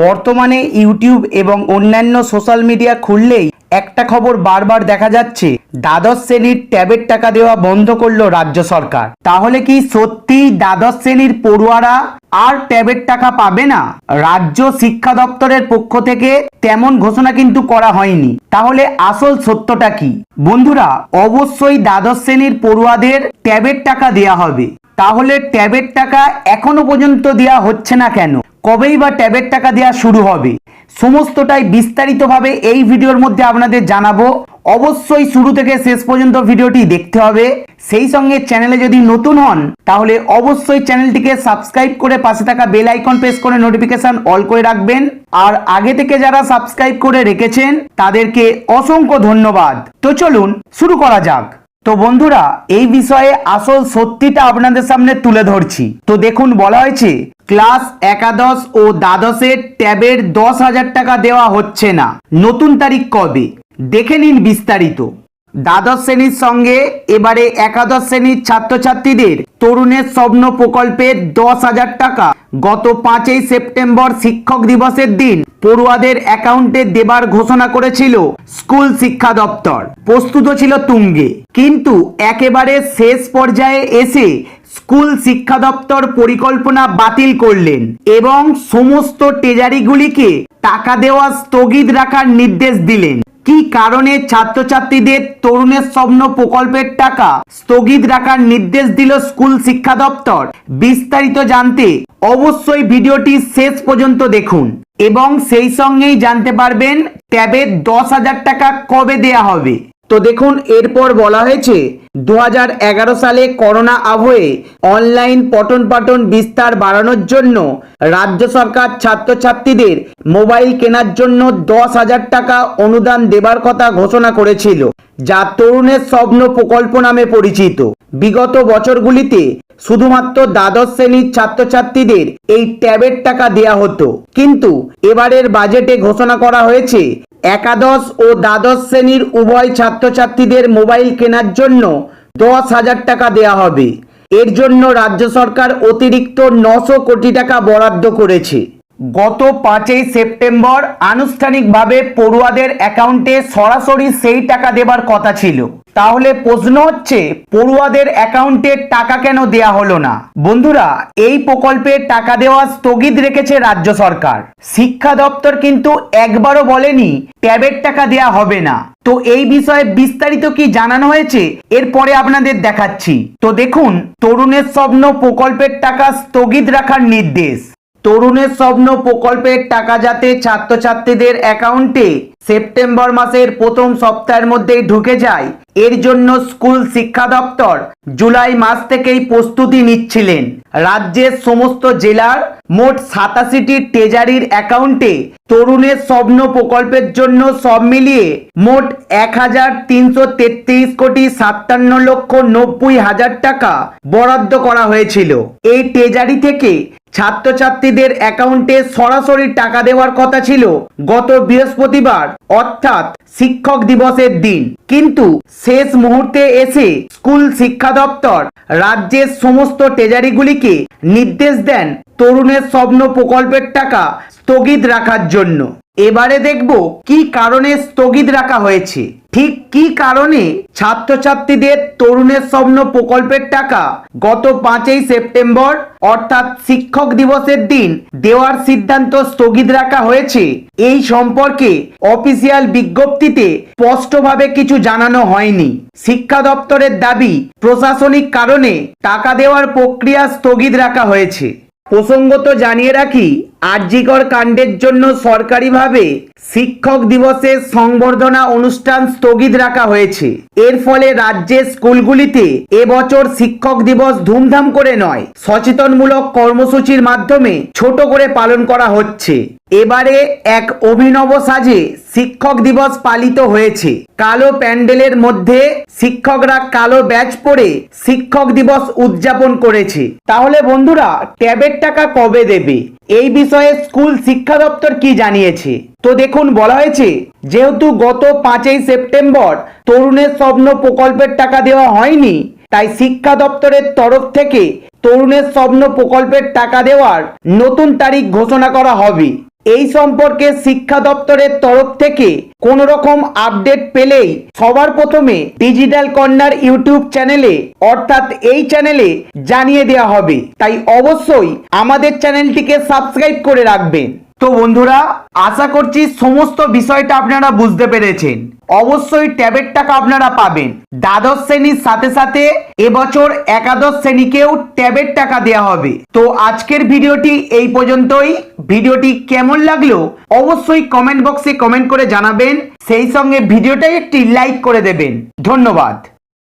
বর্তমানে ইউটিউব এবং অন্যান্য সোশ্যাল মিডিয়া খুললেই একটা খবর বারবার দেখা যাচ্ছে, দ্বাদশ শ্রেণির ট্যাবের টাকা দেওয়া বন্ধ করল রাজ্য সরকার। তাহলে কি সত্যি দ্বাদশ শ্রেণির পড়ুয়ারা আর ট্যাবের টাকা পাবে না? রাজ্য শিক্ষা দপ্তরের পক্ষ থেকে তেমন ঘোষণা কিন্তু করা হয়নি। তাহলে আসল সত্যটা কি? বন্ধুরা, অবশ্যই দ্বাদশ শ্রেণির পড়ুয়াদের ট্যাবের টাকা দেয়া হবে। তাহলে ট্যাবের টাকা এখনও পর্যন্ত দেওয়া হচ্ছে না কেন? কবেই বা ট্যাবের টাকা দেওয়া শুরু হবে? সমস্তটাই বিস্তারিতভাবে এই ভিডিওর মধ্যে আপনাদের জানাব। অবশ্যই শুরু থেকে শেষ পর্যন্ত ভিডিওটি দেখতে হবে। সেই সঙ্গে চ্যানেলে যদি নতুন হন, তাহলে অবশ্যই চ্যানেলটিকে সাবস্ক্রাইব করে পাশে থাকা বেল আইকন প্রেস করে নোটিফিকেশন অল করে রাখবেন। আর আগে থেকে যারা সাবস্ক্রাইব করে রেখেছেন, তাদেরকে অসংখ্য ধন্যবাদ। তো চলুন, শুরু করা যাক। তো বন্ধুরা, এই বিষয়ে আসল সত্যিটা আপনাদের সামনে তুলে ধরছি। তো দেখুন, বলা হয়েছে, ক্লাস একাদশ ও দ্বাদশের ট্যাবের দশ হাজার টাকা দেওয়া হচ্ছে না। নতুন তারিখ কবে? দেখে নিন বিস্তারিত। দ্বাদশ শ্রেণির সঙ্গে এবারে একাদশ শ্রেণির ছাত্রছাত্রীদের তরুণের স্বপ্ন প্রকল্পে দশ হাজার টাকা। গত পাঁচই সেপ্টেম্বর শিক্ষক দিবসের দিন পড়ুয়াদের অ্যাকাউন্টে দেবার ঘোষণা করেছিল স্কুল শিক্ষা দপ্তর। প্রস্তুত ছিল তুঙ্গে। কিন্তু একেবারে শেষ পর্যায়ে এসে স্কুল শিক্ষা দপ্তর পরিকল্পনা বাতিল করলেন এবং সমস্ত টেজারিগুলিকে টাকা দেওয়া স্থগিত রাখার নির্দেশ দিলেন। কি কারণে ছাত্রছাত্রীদের তরুণের স্বপ্ন প্রকল্পের টাকা স্থগিত রাখার নির্দেশ দিল স্কুল শিক্ষা দপ্তর? বিস্তারিত জানতে অবশ্যই ভিডিওটি শেষ পর্যন্ত দেখুন এবং সেই সঙ্গেই জানতে পারবেন ট্যাবের দশ হাজার টাকা কবে দেয়া হবে। তো দেখুন, এরপর বলা হয়েছে দু হাজার এগারো সালে করোনা আবহে অনলাইন পঠন পাঠন বিস্তার বাড়ানোর জন্য রাজ্য সরকার ছাত্রছাত্রীদের মোবাইল কেনার জন্য দশ হাজার টাকা অনুদান দেবার কথা ঘোষণা করেছিল, যা তরুণের স্বপ্ন প্রকল্প নামে পরিচিত। বিগত বছরগুলিতে শুধুমাত্র দ্বাদশ শ্রেণির ছাত্রছাত্রীদের এই ট্যাবের টাকা দেয়া হতো। কিন্তু এবারের বাজেটে ঘোষণা করা হয়েছে একাদশ ও দ্বাদশ শ্রেণির উভয় ছাত্রছাত্রীদের মোবাইল কেনার জন্য দশ হাজার টাকা দেয়া হবে। এর জন্য রাজ্য সরকার অতিরিক্ত নশো কোটি টাকা বরাদ্দ করেছে। গত পাঁচই সেপ্টেম্বর আনুষ্ঠানিকভাবে পড়ুয়াদের অ্যাকাউন্টে সরাসরি সেই টাকা দেবার কথা ছিল। তাহলে প্রশ্ন হচ্ছে, পড়ুয়াদের অ্যাকাউন্টে টাকা কেন দেয়া হলো না? বন্ধুরা, এই প্রকল্পে টাকা দেওয়া স্থগিত রেখেছে রাজ্য সরকার। শিক্ষা দপ্তর কিন্তু একবারও বলেনি, ট্যাবের টাকা দেয়া হবে না। তো এই বিষয়ে বিস্তারিত কি জানানো হয়েছে? এরপরে আপনাদের দেখাচ্ছি। তো দেখুন, তরুণের স্বপ্ন প্রকল্পের টাকা স্থগিত রাখার নির্দেশ। তরুণের স্বপ্ন প্রকল্পের টাকা যাতে ছাত্রছাত্রীদের অ্যাকাউন্টে সেপ্টেম্বর মাসের প্রথম সপ্তাহের মধ্যেই ঢুকে যায়, এর জন্য স্কুল শিক্ষা দপ্তর জুলাই মাস থেকেই প্রস্তুতি নিচ্ছিলেন। রাজ্যের সমস্ত জেলার মোট সাতাশিটি ট্রেজারির অ্যাকাউন্টে তরুণের স্বপ্ন প্রকল্পের জন্য সব মিলিয়ে মোট এক হাজার তিনশো তেত্রিশ কোটি সাতান্ন লক্ষ নব্বই হাজার টাকা বরাদ্দ করা হয়েছিল। এই ট্রেজারি থেকে ছাত্রছাত্রীদের অ্যাকাউন্টে সরাসরি টাকা দেওয়ার কথা ছিল গত বৃহস্পতিবার, অর্থাৎ শিক্ষক দিবসের দিন। কিন্তু শেষ মুহূর্তে এসে স্কুল শিক্ষা দপ্তর রাজ্যের সমস্ত ট্রেজারিগুলিকে নির্দেশ দেন তরুণের স্বপ্ন প্রকল্পের টাকা স্থগিত রাখার জন্য। এবারে দেখব কি কারণে স্থগিত রাখা হয়েছে। ঠিক কি কারণে ছাত্রছাত্রীদের তরুণের স্বপ্ন প্রকল্পের টাকা গত পাঁচই সেপ্টেম্বর, অর্থাৎ শিক্ষক দিবসের দিন, দেওয়ার সিদ্ধান্ত স্থগিত রাখা হয়েছে? এই সম্পর্কে অফিসিয়াল বিজ্ঞপ্তিতে স্পষ্টভাবে কিছু জানানো হয়নি। শিক্ষা দপ্তরের দাবি, প্রশাসনিক কারণে টাকা দেওয়ার প্রক্রিয়া স্থগিত রাখা হয়েছে। প্রসঙ্গত জানিয়ে রাখি আরজিকর কাণ্ডের জন্য সরকারিভাবে শিক্ষক দিবসের সংবর্ধনা অনুষ্ঠান স্থগিত রাখা হয়েছে। এর ফলে রাজ্যের স্কুলগুলিতে এবছর শিক্ষক দিবস ধুমধাম করে নয়, সচেতনমূলক কর্মসূচির মাধ্যমে ছোট করে পালন করা হচ্ছে। এবারে এক অভিনব সাজে শিক্ষক দিবস পালিত হয়েছে। কালো প্যান্ডেলের মধ্যে শিক্ষকরা কালো ব্যাচ পরে শিক্ষক দিবস উদযাপন করেছে। তাহলে বন্ধুরা, ট্যাবের টাকা কবে দেবে? এই বিষয়ে স্কুল শিক্ষা দপ্তর কি জানিয়েছে? তো দেখুন, বলা হয়েছে, যেহেতু গত পাঁচই সেপ্টেম্বর তরুণের স্বপ্ন প্রকল্পের টাকা দেওয়া হয়নি, তাই শিক্ষা দপ্তরের তরফ থেকে তরুণের স্বপ্ন প্রকল্পের টাকা দেওয়ার নতুন তারিখ ঘোষণা করা হবে। এই সম্পর্কে শিক্ষা দপ্তরের তরফ থেকে কোন রকম আপডেট পেলেই সবার প্রথমে ডিজিটাল কর্নার ইউটিউব চ্যানেলে, অর্থাৎ এই চ্যানেলে জানিয়ে দেওয়া হবে। তাই অবশ্যই আমাদের চ্যানেলটিকে সাবস্ক্রাইব করে রাখবেন। তো বন্ধুরা, আশা করছি সমস্ত বিষয়টা আপনারা বুঝতে পেরেছেন। অবশ্যই ট্যাবের টাকা আপনারা পাবেন। দ্বাদশ শ্রেণির সাথে সাথে এবছর একাদশ শ্রেণীকেও ট্যাবের টাকা দেওয়া হবে। তো আজকের ভিডিওটি এই পর্যন্তই। ভিডিওটি কেমন লাগল অবশ্যই কমেন্ট বক্সে কমেন্ট করে জানাবেন। সেই সঙ্গে ভিডিওটাই একটি লাইক করে দেবেন। ধন্যবাদ।